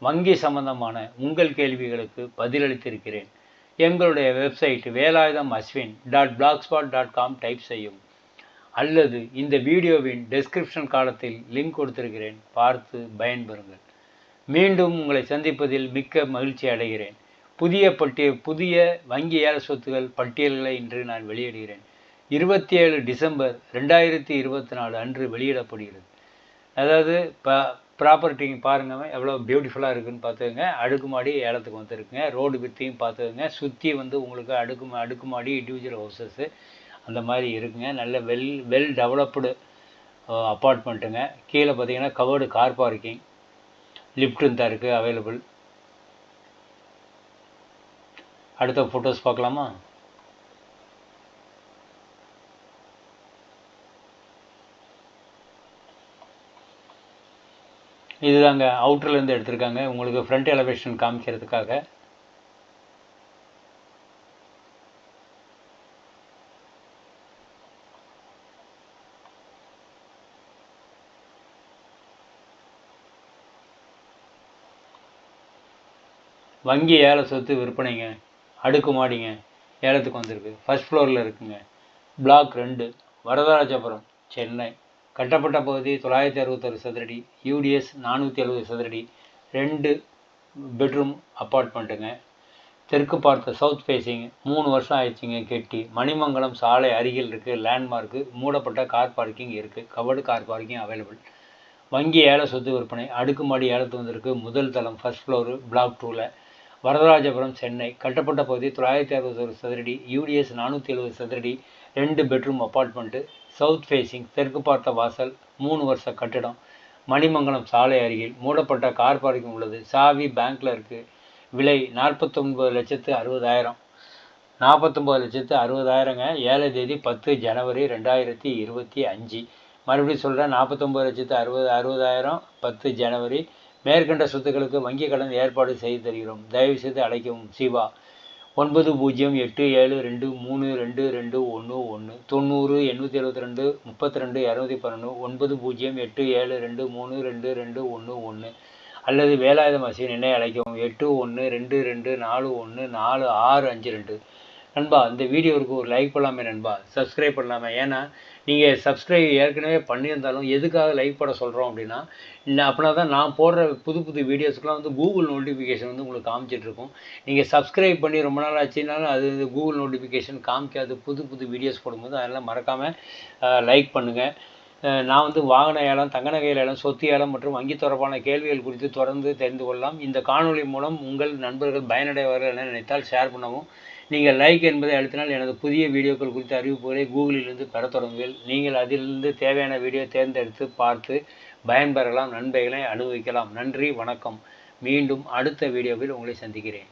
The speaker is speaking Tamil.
வங்கி சம்பந்தமான உங்கள் கேள்விகளுக்கு பதிலளித்திருக்கிறேன். எங்களுடைய website Velayudham Ashwin dot blogspot dot com type செய்யும். அல்லது இந்த வீடியோவின் டெஸ்கிரிப்ஷன் காலத்தில் லிங்க் கொடுத்திருக்கிறேன். பார்த்து பயன்பெறுங்கள். மீண்டும் உங்களை சந்திப்பதில் மிக்க மகிழ்ச்சி அடைகிறேன். புதிய பட்டிய புதிய வங்கி ஏல சொத்துகள் பட்டியல்களை இன்று நான் வெளியிடுகிறேன். இருபத்தி ஏழு டிசம்பர் ரெண்டாயிரத்தி இருபத்தி நாலு அன்று வெளியிடப்படுகிறது. அதாவது ப ப்ராப்பர்ட்டிங்க பாருங்க எவ்வளோ பியூட்டிஃபுல்லாக இருக்குன்னு பார்த்துக்கங்க. அடுக்குமாடி ஏலத்துக்கு வந்துருக்குங்க. ரோடு வித்தையும் பார்த்துக்கங்க. சுற்றி வந்து உங்களுக்கு அடுக்கு அடுக்குமாடி இண்டிவிஜுவல் ஹவுசஸ்ஸு அந்த மாதிரி இருக்குங்க. நல்ல வெல் வெல் டெவலப்டு அப்பார்ட்மெண்ட்டுங்க கீழே பார்த்தீங்கன்னா கவர்டு கார் பார்க்கிங் லிஃப்ட்டும் தான் இருக்குது அவைலபிள் அடுத்த ஃபோட்டோஸ் பார்க்கலாமா? இதுதாங்க அவுட்டர்லேருந்து எடுத்திருக்காங்க. உங்களுக்கு ஃப்ரண்ட் எலவேஷன் காமிக்கிறதுக்காக. வங்கி ஏல சொத்து விற்பனைங்க. அடுக்கு மாடிங்க. ஏலத்துக்கு வந்திருக்கு. ஃபஸ்ட் ஃப்ளோரில் இருக்குங்க. பிளாக் ரெண்டு. வரதராஜபுரம் சென்னை. கட்டப்பட்ட பகுதி தொள்ளாயிரத்தி அறுபத்தொரு சதுரடி யூடிஎஸ் நானூற்றி எழுபது சதுரடி ரெண்டு பெட்ரூம் அப்பார்ட்மெண்ட்டுங்க தெற்கு பார்த்த சவுத் ஃபேஸிங் மூணு வருஷம் ஆயிடுச்சுங்க கெட்டி. மணிமங்கலம் சாலை அருகில் இருக்குது லேண்ட்மார்க்கு மூடப்பட்ட கார் பார்க்கிங் இருக்குது கவர்டு கார் பார்க்கிங் அவைலபிள் வங்கி ஏல சொத்து விற்பனை அடுக்குமாடி ஏலத்து வந்திருக்கு முதல் தளம் ஃபர்ஸ்ட் ஃப்ளோரு பிளாக் டூவில் வரதராஜபுரம் சென்னை. கட்டப்பட்ட பகுதி தொள்ளாயிரத்தி அறுபத்தொரு சதுரடி யூடிஎஸ் நானூற்றி எழுபது சதுரடி ரெண்டு பெட்ரூம் அப்பார்ட்மெண்ட்டு சவுத் ஃபேஸிங் தெற்கு பார்த்த வாசல் மூணு வருஷ கட்டிடம் மணிமங்கலம் சாலை அருகில் மூடப்பட்ட கார் பார்க்கிங் உள்ளது சாவி பேங்க்கில் இருக்குது விலை நாற்பத்தொன்பது லட்சத்து அறுபதாயிரம். நாற்பத்தொம்பது லட்சத்து அறுபதாயிரங்க ஏழை தேதி பத்து ஜனவரி ரெண்டாயிரத்தி இருபத்தி அஞ்சு. மறுபடியும் சொல்கிறேன் நாற்பத்தொம்பது லட்சத்து அறுபது அறுபதாயிரம் பத்து ஜனவரி. மேற்கண்ட சொத்துக்களுக்கு வங்கி கடன் ஏற்பாடு செய்து தருகிறோம். தயவுசெய்து அழைக்கவும் சிவா. ஒன்பது பூஜ்ஜியம் எட்டு ஏழு ரெண்டு மூணு ரெண்டு ரெண்டு ஒன்று ஒன்று தொண்ணூறு எண்ணூற்றி எழுபத்தி ரெண்டு முப்பத்தி ரெண்டு இரநூத்தி பன்னெண்டு ஒன்பது பூஜ்ஜியம் எட்டு ஏழு ரெண்டு மூணு ரெண்டு ரெண்டு ஒன்று ஒன்று அல்லது வேலாயுத மசின் என்னை அழைக்கவும். எட்டு ஒன்று ரெண்டு ரெண்டு நாலு ஒன்று நாலு ஆறு அஞ்சு ரெண்டு நண்பா இந்த வீடியோவுக்கு ஒரு லைக் பண்ணலாமே நண்பா. சப்ஸ்கிரைப் பண்ணலாமே. ஏன்னா நீங்கள் சப்ஸ்கிரைப் ஏற்கனவே பண்ணியிருந்தாலும் எதுக்காக லைக் பண்ண சொல்கிறோம் அப்படின்னா அப்படின்னா தான் நான் போடுற புது புது வீடியோஸ்க்குலாம் வந்து கூகுள் நோட்டிஃபிகேஷன் வந்து உங்களுக்கு காமிச்சிட்ருக்கும் நீங்கள் சப்ஸ்கிரைப் பண்ணி ரொம்ப நாள் ஆச்சுனாலும் அது கூகுள் நோட்டிஃபிகேஷன் காமிக்காது. புது புது வீடியோஸ் போடும்போது அதெல்லாம் மறக்காமல் லைக் பண்ணுங்கள் நான் வந்து வாகன ஏலம் தங்க நகை ஏலம் சொத்து ஏலம் மற்றும் வங்கி தொடர்பான கேள்விகள் குறித்து தொடர்ந்து தெரிந்து கொள்ளலாம். இந்த காணொலி மூலம் உங்கள் நண்பர்கள் பயனடைவார்கள் என நினைத்தால் ஷேர் பண்ணவும். நீங்கள் லைக் என்பதை அழுத்தினால் எனது புதிய வீடியோக்கள் குறித்த அறிவிப்புகளை கூகுளிலிருந்து பெற தொடங்குங்கள் நீங்கள் அதிலிருந்து தேவையான வீடியோ தேர்ந்தெடுத்து பார்த்து பயன்பெறலாம் நன்மைகளை அனுபவிக்கலாம். நன்றி வணக்கம். மீண்டும் அடுத்த வீடியோவில் உங்களை சந்திக்கிறேன்.